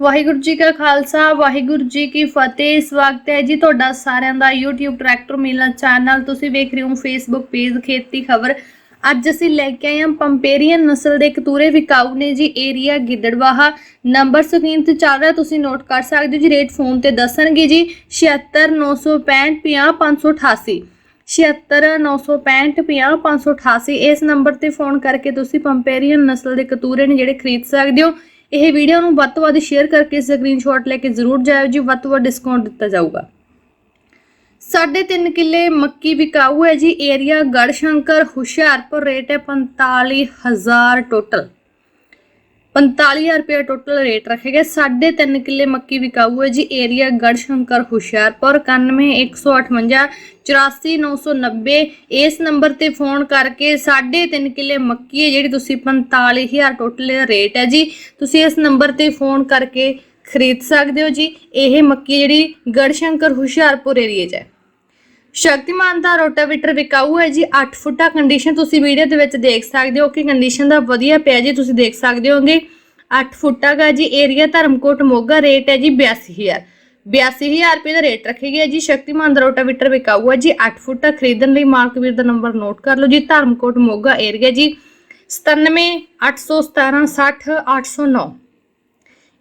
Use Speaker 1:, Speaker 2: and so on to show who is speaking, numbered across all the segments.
Speaker 1: ਵਾਹਿਗੁਰੂ ਜੀ ਕਾ ਖਾਲਸਾ, ਵਾਹਿਗੁਰੂ ਜੀ ਕੀ ਫਤਿਹ। ਸਵਾਗਤ ਹੈ ਜੀ ਤੁਹਾਡਾ ਸਾਰਿਆਂ ਦਾ YouTube ਟਰੈਕਟਰ ਮੇਲਾ ਚੈਨਲ। ਤੁਸੀਂ ਵੇਖ ਰਹੇ ਹੋ Facebook ਪੇਜ ਖੇਤੀ ਖਬਰ। ਅੱਜ ਅਸੀਂ ਲੈ ਕੇ ਆਏ ਹਾਂ ਪੰਪੇਰੀਅਨ ਨਸਲ ਦੇ ਕਤੂਰੇ ਵਿਕਾਊ ਨੇ ਜੀ, ਏਰੀਆ ਗਿੱਦੜਵਾਹਾ। ਨੰਬਰ ਸਕਰੀਨ ਤੇ ਚੱਲ ਰਿਹਾ, ਤੁਸੀਂ ਨੋਟ ਕਰ ਸਕਦੇ ਹੋ ਜੀ, ਰੇਟ ਫੋਨ ਤੇ ਦੱਸਣਗੇ ਜੀ। 76965 50588 76965 ਇਸ ਨੰਬਰ ਤੇ ਫੋਨ ਕਰਕੇ ਤੁਸੀਂ ਪੰਪੇਰੀਅਨ ਨਸਲ ਦੇ ਕਤੂਰੇ ਨੇ ਜਿਹੜੇ ਖਰੀਦ ਸਕਦੇ ਹੋ। ਇਹ ਵੀਡੀਓ ਨੂੰ ਵੱਧ ਤੋਂ ਵੱਧ ਸ਼ੇਅਰ ਕਰਕੇ ਸਕਰੀਨਸ਼ਾਟ ਲੈ ਕੇ ਜ਼ਰੂਰ ਜਾਇਓ ਜੀ, ਵੱਧ ਤੋਂ ਵੱਧ ਡਿਸਕਾਊਂਟ ਦਿੱਤਾ ਜਾਊਗਾ। ਸਾਢੇ ਤਿੰਨ ਕਿੱਲੇ ਮੱਕੀ ਵਿਕਾਊ ਹੈ ਜੀ ਏਰੀਆ ਗੜਸ਼ੰਕਰ ਹੁਸ਼ਿਆਰਪੁਰ ਰੇਟ ਹੈ 45000 ਟੋਟਲ 45000 ਰੁਪਏ ਟੋਟਲ ਰੇਟ ਰੱਖੇਗਾ। ਸਾਢੇ ਤਿੰਨ ਕਿੱਲੇ ਮੱਕੀ ਵਿਕਾਊ ਹੈ ਜੀ। ਏਰੀਆ ਗੜਸ਼ੰਕਰ, ਹੁਸ਼ਿਆਰਪੁਰ 9115 84990 ਇਸ ਨੰਬਰ ਤੇ ਫੋਨ ਕਰਕੇ ਸਾਢੇ ਤਿੰਨ ਕਿੱਲੇ ਮੱਕੀ ਹੈ, ਜਿਹੜੀ ਤੁਸੀਂ 45000 ਟੋਟਲ ਰੇਟ ਹੈ ਜੀ। ਤੁਸੀਂ ਇਸ ਨੰਬਰ ਤੇ ਫੋਨ ਕਰਕੇ ਖਰੀਦ ਸਕਦੇ ਹੋ ਜੀ। ਇਹ ਮੱਕੀ ਜਿਹੜੀ ਗੜਸ਼ੰਕਰ, ਹੁਸ਼ਿਆਰਪੁਰ ਏਰੀਆ 'ਚ ਹੈ। ਸ਼ਕਤੀਮਾਨ ਦਾ ਰੋਟਾਵੇਟਰ ਵਿਕਾਊ ਹੈ ਜੀ 8 ਫੁੱਟਾ ਕੰਡੀਸ਼ਨ ਤੁਸੀਂ ਵੀਡੀਓ ਦੇ ਵਿੱਚ ਦੇਖ ਸਕਦੇ ਹੋ ਕਿ ਕੰਡੀਸ਼ਨ ਦਾ ਵਧੀਆ ਪਿਆ ਜੀ, ਤੁਸੀਂ ਦੇਖ ਸਕਦੇ ਹੋਗੇ। 8 ਫੁੱਟਾ ਦਾ ਜੀ ਏਰੀਆ ਧਰਮਕੋਟ ਮੋਗਾ ਰੇਟ ਹੈ ਜੀ 82000 82000 ਰੁਪਏ ਦਾ ਰੇਟ ਰੱਖਿਆ ਗਿਆ ਜੀ, ਸ਼ਕਤੀਮਾਨ ਦਾ ਰੋਟਾਵੇਟਰ ਵਿਕਾਊ ਹੈ ਜੀ 8 ਫੁੱਟਾ ਖਰੀਦਣ ਲਈ ਮਾਰਕਵੀਰ ਦਾ ਨੰਬਰ ਨੋਟ ਕਰ ਲਓ ਜੀ, ਧਰਮਕੋਟ ਮੋਗਾ ਏਰੀਆ ਜੀ 97 817 60 809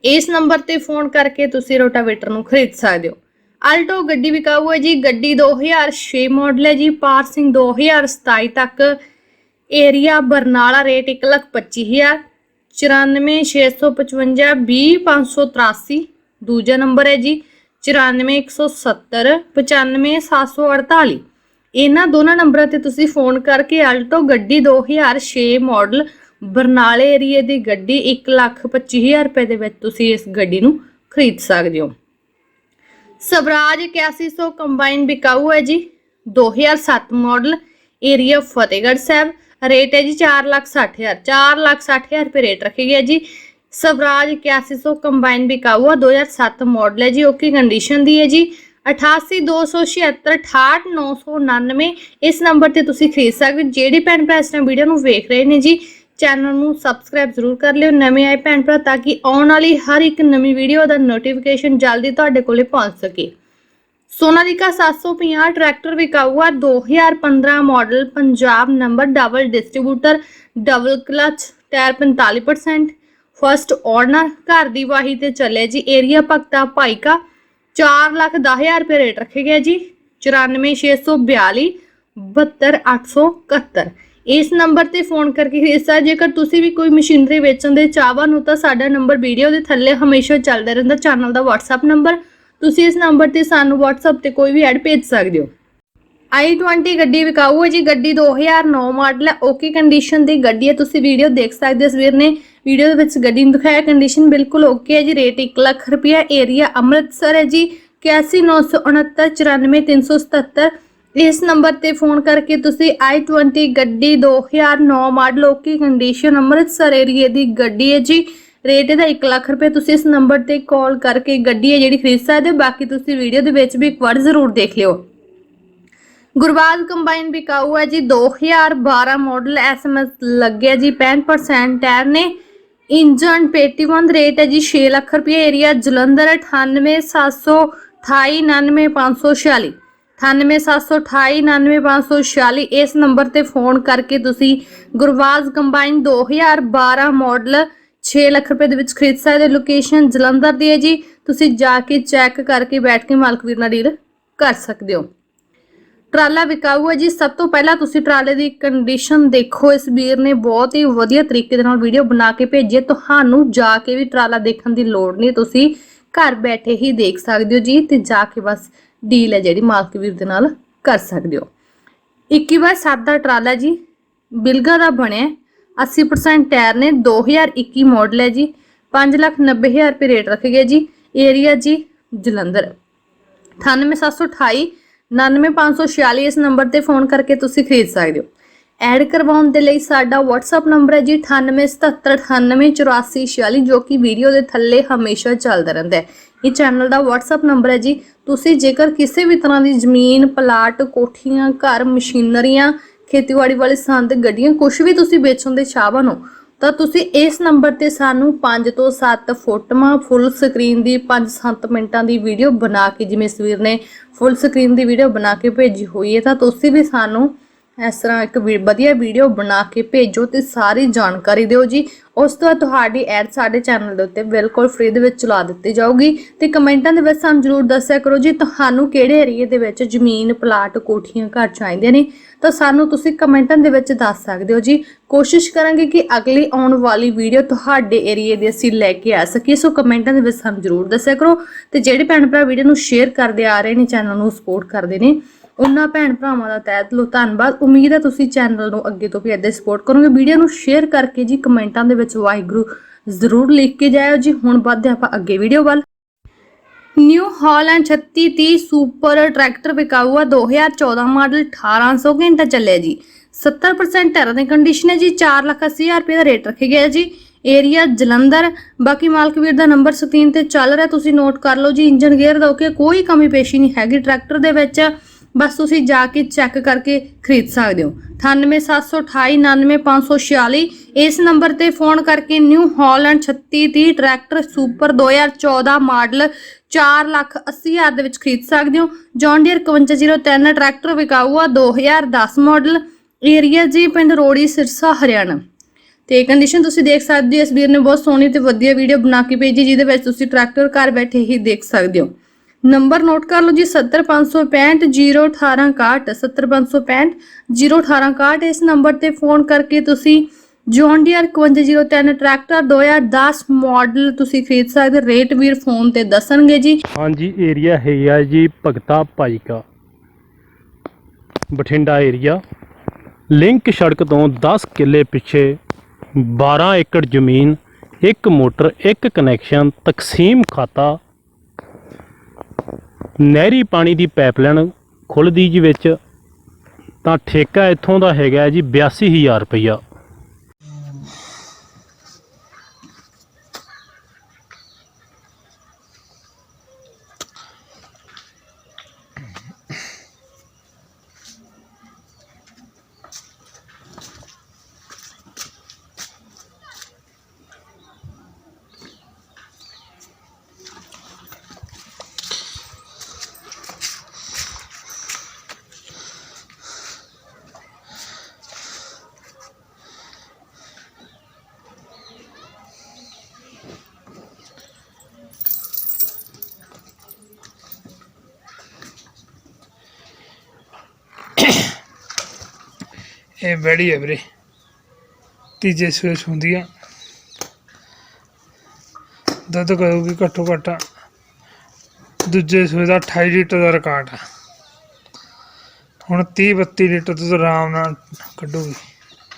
Speaker 1: ਇਸ ਨੰਬਰ ਤੇ ਫੋਨ ਕਰਕੇ ਤੁਸੀਂ ਰੋਟਾਵੇਟਰ ਨੂੰ ਖਰੀਦ ਸਕਦੇ ਹੋ। ਆਲਟੋ ਗੱਡੀ ਵਿਕਾਊ ਹੈ ਜੀ, ਗੱਡੀ 2006 ਮਾਡਲ ਹੈ ਜੀ ਪਾਰਸਿੰਗ 2027 ਤੱਕ। ਏਰੀਆ ਬਰਨਾਲਾ ਰੇਟ 125000 94655 20583 ਦੂਜਾ ਨੰਬਰ ਹੈ ਜੀ 94170 95748 ਇਹਨਾਂ ਦੋਨਾਂ ਨੰਬਰਾਂ ਤੇ ਤੁਸੀਂ ਫੋਨ ਕਰਕੇ ਆਲਟੋ ਗੱਡੀ 2006 ਮਾਡਲ ਬਰਨਾਲੇ ਏਰੀਏ ਦੀ ਗੱਡੀ 125000 ਰੁਪਏ ਦੇ ਵਿੱਚ ਤੁਸੀਂ ਇਸ ਗੱਡੀ ਨੂੰ ਖਰੀਦ ਸਕਦੇ ਹੋ। ਸਵਰਾਜ 8100 ਕੰਬਾਈਨ ਬਿਕਾਊ ਹੈ ਜੀ। 2007 model area Fatehgarh Sahib. Rate ਹੈ ਜੀ 460000 460000 ਰੁਪਏ ਰੇਟ ਰੱਖਿਆ ਗਿਆ ਜੀ। ਸਵਰਾਜ 8100 ਕੰਬਾਈਨ ਬਿਕਾਊ ਹੈ 2007 ਮਾਡਲ ਹੈ ਜੀ। ਓਕੇ ਕੰਡੀਸ਼ਨ ਦੀ ਹੈ ਜੀ? 8826768999 ਇਸ ਨੰਬਰ ਤੇ ਤੁਸੀਂ ਖਰੀਦ ਸਕਦੇ ਹੋ। ਜਿਹੜੀ ਭੈਣ ਭਰਾ ਇਸ ਟਾਈਮ ਵੀਡੀਓ ਨੂੰ ਵੇਖ ਰਹੇ ਨੇ ਜੀ ਚੈਨਲ ਨੂੰ ਸਬਸਕ੍ਰਾਈਬ ਜ਼ਰੂਰ ਕਰ ਲਿਓ ਨਵੇਂ ਆਏ ਭੈਣ ਭਰਾ ਤਾਂ ਕਿ ਆਉਣ ਵਾਲੀ ਹਰ ਇੱਕ ਨਵੀਂ ਵੀਡੀਓ ਦਾ ਨੋਟੀਫਿਕੇਸ਼ਨ ਜਲਦੀ ਤੁਹਾਡੇ ਕੋਲੇ ਪਹੁੰਚ ਸਕੇ। ਸੋਨਾਲੀਕਾ 750 ਟਰੈਕਟਰ ਵਿਕਾਊ ਆ 2015 model Punjab number double distributor double clutch tyre 45% first owner ਘਰ ਦੀ ਵਾਹੀ ਤੇ ਚੱਲੇ ਜੀ ਏਰੀਆ ਭਗਤਾ ਭਾਈਕਾ 4 ਲੱਖ 10000 ਰੁਪਏ ਰੇਟ ਰੱਖੇ ਗਿਆ ਜੀ 94642 72871 ਇਸ ਨੰਬਰ ਤੇ ਫੋਨ ਕਰਕੇ ਖਰੀਦ ਜੇਕਰ ਤੁਸੀਂ ਵੀ ਕੋਈ ਮਸ਼ੀਨਰੀ ਵੇਚਣ ਦੇ ਚਾਹਵਾਨ ਹੋ ਤਾਂ ਸਾਡਾ ਨੰਬਰ ਵੀਡੀਓ ਦੇ ਥੱਲੇ ਹਮੇਸ਼ਾ ਚੱਲਦਾ ਰਹਿੰਦਾ, ਚੈਨਲ ਦਾ WhatsApp ਨੰਬਰ। ਤੁਸੀਂ ਇਸ ਨੰਬਰ ਤੇ ਸਾਨੂੰ WhatsApp ਤੇ ਕੋਈ ਵੀ ਐਡ ਭੇਜ ਸਕਦੇ ਹੋ। i20 ਗੱਡੀ ਵਿਕਾਊ ਹੈ ਜੀ, ਗੱਡੀ 2009 ਮਾਡਲ ਹੈ, ਓਕੇ ਕੰਡੀਸ਼ਨ ਦੀ ਗੱਡੀ ਹੈ, ਤੁਸੀਂ ਵੀਡੀਓ ਦੇਖ ਸਕਦੇ ਹੋ ਸਵੇਰ ਨੇ। ਵੀਡੀਓ ਦੇ ਵਿੱਚ ਗੱਡੀ ਨੂੰ ਦਿਖਾਇਆ, ਕੰਡੀਸ਼ਨ ਬਿਲਕੁਲ ਓਕੇ ਹੈ ਜੀ, ਰੇਟ 1 ਲੱਖ ਰੁਪਇਆ ਏਰੀਆ ਅੰਮ੍ਰਿਤਸਰ ਹੈ ਜੀ 8196699377 ਇਸ ਨੰਬਰ ਤੇ ਫੋਨ ਕਰਕੇ ਤੁਸੀਂ i20 ਗੱਡੀ 2009 ਮਾਡਲ ਓਕੀ ਕੰਡੀਸ਼ਨ ਅੰਮ੍ਰਿਤਸਰ ਏਰੀਏ ਦੀ ਗੱਡੀ ਹੈ ਜੀ। ਰੇਟ ਇਹਦਾ 1 ਲੱਖ ਰੁਪਏ। ਤੁਸੀਂ ਇਸ ਨੰਬਰ ਤੇ ਕਾਲ ਕਰਕੇ ਗੱਡੀ ਹੈ ਜਿਹੜੀ ਖਰੀਦ ਸਕਦੇ ਹੋ। ਬਾਕੀ ਤੁਸੀਂ ਵੀਡੀਓ ਦੇ ਵਿੱਚ ਵੀ ਇੱਕ ਵਾਰ ਜ਼ਰੂਰ ਦੇਖ ਲਿਓ। ਗੁਰਬਾਜ ਕੰਬਾਈਨ ਵਿਕਾਊ ਹੈ ਜੀ। 2012 ਮਾਡਲ ਐਸਐਮਐਸ ਲੱਗਿਆ ਜੀ। 65% ਟਾਇਰ ਨੇ। ਇੰਜਨ 81 ਰੇਟ ਹੈ ਜੀ। 6 ਲੱਖ ਰੁਪਏ ਏਰੀਆ ਜਲੰਧਰ 9872899546 9872899546 ਇਸ ਨੰਬਰ ਤੇ ਫੋਨ ਕਰਕੇ ਤੁਸੀਂ ਗੁਰਬਾਜ ਕੰਬਾਈਨ 2012 ਮਾਡਲ 6 ਲੱਖ ਰੁਪਏ ਦੇ ਵਿੱਚ ਖਰੀਦ ਸਕਦੇ ਲੋਕੇਸ਼ਨ ਜਲੰਧਰ ਦੀ ਹੈ ਜੀ। ਤੁਸੀਂ ਜਾ ਕੇ ਚੈੱਕ ਕਰਕੇ ਬੈਠ ਕੇ ਮਾਲਕ ਵੀਰ ਨਾਲ ਡੀਲ ਕਰ ਸਕਦੇ ਹੋ। ਟਰਾਲਾ ਵਿਕਾਊ ਹੈ ਜੀ। ਸਭ ਤੋਂ ਪਹਿਲਾਂ ਤੁਸੀਂ ਟਰਾਲੇ ਦੀ ਕੰਡੀਸ਼ਨ ਦੇਖੋ। ਇਸ ਵੀਰ ਨੇ ਬਹੁਤ ਹੀ ਵਧੀਆ ਤਰੀਕੇ ਦੇ ਨਾਲ ਵੀਡੀਓ ਬਣਾ ਕੇ ਭੇਜੀ ਤੁਹਾਨੂੰ ਜਾ ਕੇ ਵੀ ਟਰਾਲਾ ਦੇਖਣ ਦੀ ਲੋੜ ਨਹੀਂ। ਤੁਸੀਂ ਘਰ ਬੈਠੇ ਹੀ ਦੇਖ ਸਕਦੇ ਹੋ ਜੀ ਤੇ ਜਾ ਕੇ ਬਸ ਡੀਲ ਹੈ ਜਿਹੜੀ ਮਾਲਕ ਵੀਰ ਦੇ ਨਾਲ ਕਰ ਸਕਦੇ ਹੋ। 21 ਬਾਈ 7 ਦਾ ਟਰਾਲਾ ਜੀ, ਬਿਲਗਾ ਦਾ ਬਣਿਆ ਹੈ। 80% ਟਾਇਰ ਨੇ 2021 ਮਾਡਲ ਹੈ ਜੀ। 590000 ਰੁਪਏ ਰੇਟ ਰੱਖੇ ਗਏ ਜੀ। ਏਰੀਆ ਜੀ, ਜਲੰਧਰ। 98728 99546 ਇਸ ਨੰਬਰ ਤੇ ਫੋਨ ਕਰਕੇ ਤੁਸੀਂ ਖਰੀਦ ਸਕਦੇ ਹੋ। ਐਡ ਕਰਵਾਉਣ ਦੇ ਲਈ ਸਾਡਾ WhatsApp ਨੰਬਰ ਹੈ ਜੀ 9877988446 ਜੋ ਕਿ ਵੀਡੀਓ ਦੇ ਥੱਲੇ ਹਮੇਸ਼ਾ ਚੱਲਦਾ ਰਹਿੰਦਾ ਹੈ। ਇਹ ਚੈਨਲ ਦਾ WhatsApp ਨੰਬਰ ਹੈ ਜੀ। ਤੁਸੀਂ ਜੇਕਰ ਕਿਸੇ ਵੀ ਤਰ੍ਹਾਂ ਦੀ ਜ਼ਮੀਨ, ਪਲਾਟ, ਕੋਠੀਆਂ, ਘਰ, ਮਸ਼ੀਨਰੀਆਂ, ਖੇਤੀਬਾੜੀ ਵਾਲੇ ਸੰਦ, ਗੱਡੀਆਂ ਕੁਝ ਵੀ ਤੁਸੀਂ ਵੇਚਣ ਦੇ ਚਾਹਵਾਨ ਹੋ, ਤਾਂ ਤੁਸੀਂ ਇਸ ਨੰਬਰ ਤੇ ਸਾਨੂੰ 5 ਤੋਂ 7 ਫੋਟੋਆਂ ਫੁੱਲ ਸਕਰੀਨ ਦੀ 5-7 ਮਿੰਟਾਂ ਦੀ ਵੀਡੀਓ ਬਣਾ ਕੇ, ਜਿਵੇਂ ਸਵੀਰ ਨੇ ਫੁੱਲ ਸਕਰੀਨ ਦੀ ਵੀਡੀਓ ਬਣਾ ਕੇ ਭੇਜੀ ਹੋਈ ਹੈ, ਤਾਂ ਤੁਸੀਂ ਵੀ ਸਾਨੂੰ ਇਸ ਤਰ੍ਹਾਂ ਇੱਕ ਵੀ- ਵਧੀਆ ਵੀਡੀਓ ਬਣਾ ਕੇ ਭੇਜੋ ਤੇ ਸਾਰੀ ਜਾਣਕਾਰੀ ਦਿਓ ਜੀ। ਉਸ ਤੋਂ ਬਾਅਦ ਤੁਹਾਡੀ ਐਡ ਸਾਡੇ ਚੈਨਲ ਦੇ ਉੱਤੇ ਬਿਲਕੁਲ ਫ੍ਰੀ ਦੇ ਵਿੱਚ ਚਲਾ ਦਿੱਤੀ ਜਾਊਗੀ। ਤੇ ਕਮੈਂਟਾਂ ਦੇ ਵਿੱਚ ਸਾਨੂੰ ਜਰੂਰ ਦੱਸਿਆ ਕਰੋ ਜੀ, ਤੁਹਾਨੂੰ ਕਿਹੜੇ ਏਰੀਏ ਦੇ ਵਿੱਚ ਜ਼ਮੀਨ ਪਲਾਟ ਕੋਠੀਆਂ, ਘਰ ਚਾਹੀਦੇ ਨੇ? ਤਾਂ ਸਾਨੂੰ ਤੁਸੀਂ ਕਮੈਂਟਾਂ ਦੇ ਵਿੱਚ ਦੱਸ ਸਕਦੇ ਹੋ ਜੀ। ਕੋਸ਼ਿਸ਼ ਕਰਾਂਗੇ ਕਿ ਅਗਲੀ ਆਉਣ ਵਾਲੀ ਵੀਡੀਓ ਤੁਹਾਡੇ ਏਰੀਏ ਦੇ ਅਸੀਂ ਲੈ ਕੇ ਆ ਸਕੀਏ। ਸੋ ਕਮੈਂਟਾਂ ਦੇ ਵਿੱਚ ਸਾਨੂੰ ਜਰੂਰ ਦੱਸਿਆ ਕਰੋ। ਤੇ ਜਿਹੜੇ ਭੈਣ ਭਰਾ ਵੀਡੀਓ ਨੂੰ ਸ਼ੇਅਰ ਕਰਦੇ ਆ ਰਹੇ ਨੇ ਚੈਨਲ ਨੂੰ ਸਪੋਰਟ ਕਰਦੇ ਨੇ ਉਹਨਾਂ ਭੈਣ ਭਰਾਵਾਂ ਦਾ ਤਹਿ ਦਿਲੋਂ ਧੰਨਵਾਦ। ਉਮੀਦ ਹੈ ਤੁਸੀਂ ਚੈਨਲ ਨੂੰ ਅੱਗੇ ਤੋਂ ਵੀ ਏਦਾਂ ਸਪੋਰਟ ਕਰੋਗੇ। ਵੀਡੀਓ ਨੂੰ ਸ਼ੇਅਰ ਕਰਕੇ ਜੀ ਕਮੈਂਟਾਂ ਦੇ ਵਿੱਚ ਵਾਹਿਗੁਰੂ ਜ਼ਰੂਰ ਲਿਖ ਕੇ ਜਾਇਓ ਜੀ। ਹੁਣ ਵੱਧਦੇ ਆਪਾਂ ਅੱਗੇ ਵੀਡੀਓ ਵੱਲ। ਨਿਊ ਹਾਲੈਂਡ 3630 ਸੁਪਰ ਟਰੈਕਟਰ ਵਿਕਾਊ ਆ। 2014 ਮਾਡਲ 1800 ਘੰਟਾ ਚੱਲਿਆ ਜੀ। 70% ਟਾਇਰਾਂ ਦੀ ਕੰਡੀਸ਼ਨ ਹੈ ਜੀ। 480000 ਰੁਪਏ ਦਾ ਰੇਟ ਰੱਖਿਆ ਗਿਆ ਜੀ। ਏਰੀਆ ਜਲੰਧਰ। ਬਾਕੀ ਮਾਲਕ ਵੀਰ ਦਾ ਨੰਬਰ ਸਕਰੀਨ ਤੇ ਚੱਲ ਰਿਹਾ। ਤੁਸੀਂ ਨੋਟ ਕਰ ਲਓ ਜੀ ਇੰਜਨ ਗੇਅਰ ਦਾ ਓਕੇ ਕੋਈ ਕਮੀ ਪੇਸ਼ੀ ਨਹੀਂ ਹੈਗੀ ਟਰੈਕਟਰ ਦੇ ਵਿੱਚ। ਬਸ ਤੁਸੀਂ ਜਾ ਕੇ ਚੈੱਕ ਕਰਕੇ ਖਰੀਦ ਸਕਦੇ ਹੋ। 9872899546 ਇਸ ਨੰਬਰ ਤੇ ਫੋਨ ਕਰਕੇ New Holland 3630 tractor super 2014 model 480000 ਦੇ ਵਿੱਚ ਖਰੀਦ ਸਕਦੇ ਹੋ। ਜੌਨ ਡੀਅਰ 5503 ਟਰੈਕਟਰ ਵਿਕਾਊ ਆ 2010 ਮਾਡਲ, ਏਰੀਆ ਜੀ ਪਿੰਡ ਰੋੜੀ, ਸਿਰਸਾ, ਹਰਿਆਣਾ। ਤੇ ਕੰਡੀਸ਼ਨ ਤੁਸੀਂ ਦੇਖ ਸਕਦੇ ਹੋ, ਇਸ ਵੀਰ ਨੇ ਬਹੁਤ ਸੋਹਣੀ ਤੇ ਵਧੀਆ ਵੀਡੀਓ ਬਣਾ ਕੇ ਭੇਜੀ, ਜਿਹਦੇ ਵਿੱਚ ਤੁਸੀਂ ਟਰੈਕਟਰ ਘਰ ਬੈਠੇ ਹੀ ਦੇਖ ਸਕਦੇ ਹੋ। ਨੰਬਰ ਨੋਟ ਕਰ ਲਓ ਜੀ 70565 01861 70565 ਇਸ ਨੰਬਰ ਤੇ ਫੋਨ ਕਰਕੇ ਤੁਸੀਂ ਜੌਨ ਡੀਅਰ 5503 ਟਰੈਕਟਰ 2010 ਮਾਡਲ ਤੁਸੀਂ ਖਰੀਦ ਸਕਦੇ ਹੋ। ਰੇਟ ਵੀਰ ਫੋਨ ਤੇ ਦੱਸਣਗੇ ਜੀ।
Speaker 2: ਹਾਂਜੀ, ਏਰੀਆ ਹੈਗਾ ਜੀ, ਭਗਤਾ ਭਾਈਕਾ। ਬਠਿੰਡਾ ਏਰੀਆ। ਲਿੰਕ ਸੜਕ ਤੋਂ 10 ਕਿੱਲੇ ਪਿੱਛੇ 12 ਏਕੜ ਜ਼ਮੀਨ, ਇੱਕ ਮੋਟਰ, ਇੱਕ ਕਨੈਕਸ਼ਨ, ਤਕਸੀਮ ਖਾਤਾ ਨਹਿਰੀ ਪਾਣੀ ਦੀ ਪਾਈਪਲਾਈਨ ਖੁੱਲਦੀ ਜੀ ਵਿੱਚ, ਤਾਂ ਠੇਕਾ ਇੱਥੋਂ ਦਾ ਹੈਗਾ ਜੀ 82000 ਰੁਪਈਆ।
Speaker 3: ਇਹ ਬੜੀ ਹੈ ਵੀਰੇ। ਤੀਜੇ ਸੂਏ ਹੁੰਦੀ ਆ। ਦੁੱਧ ਕਰੂਗੀ ਘੱਟੋ ਘੱਟ ਦੂਜੇ ਸੂਏ ਦਾ 28 ਲੀਟਰ ਦਾ ਰਿਕਾਰਡ ਆ। ਹੁਣ 30 32 ਲੀਟਰ ਦੁੱਧ ਆਰਾਮ ਨਾਲ ਕੱਢੂਗੀ।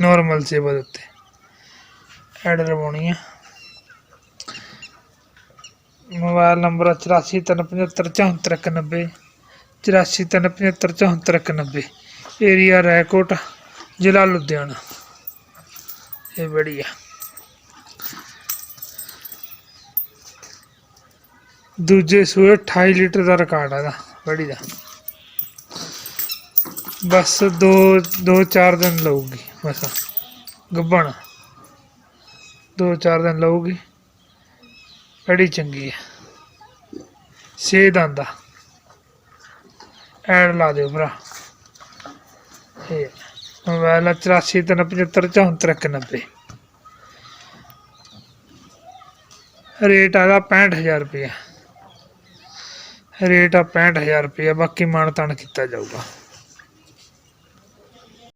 Speaker 3: ਨਾਰਮਲ ਸੇਵਾ ਦੇ ਉੱਤੇ। ਐਡ ਲਵਾਉਣੀ ਆ। ਮੋਬਾਈਲ ਨੰਬਰ 8435744190 8435744190 ਏਰੀਆ ਰੈਕੋਟ ਜ਼ਿਲ੍ਹਾ ਲੁਧਿਆਣਾ। ਇਹ ਬੜੀ ਆ। ਦੂਜੇ ਸੂਏ 28 ਲੀਟਰ ਦਾ ਰਿਕਾਰਡ ਆ ਇਹਦਾ, ਬੜੀ ਦਾ। ਬਸ ਦੋ ਦੋ ਚਾਰ ਦਿਨ ਲਊਗੀ, ਬਸ। ਗੱਬਣ। ਦੋ ਚਾਰ ਦਿਨ ਲਊਗੀ। ਬੜੀ ਚੰਗੀ ਹੈ ਛੇ ਦੰਦ ਆ। ਐਡ ਲਾ ਦਿਓ ਭਰਾ। ਇਹ ਮੋਬਾਈਲ 8435744190 ਰੇਟ ਆਦਾ 65000 ਰੁਪਇਆ। ਰੇਟ ਆ 65000 ਰੁਪਇਆ, ਬਾਕੀ ਮਾਨ ਤਾਨ ਕੀਤਾ ਜਾਊਗਾ।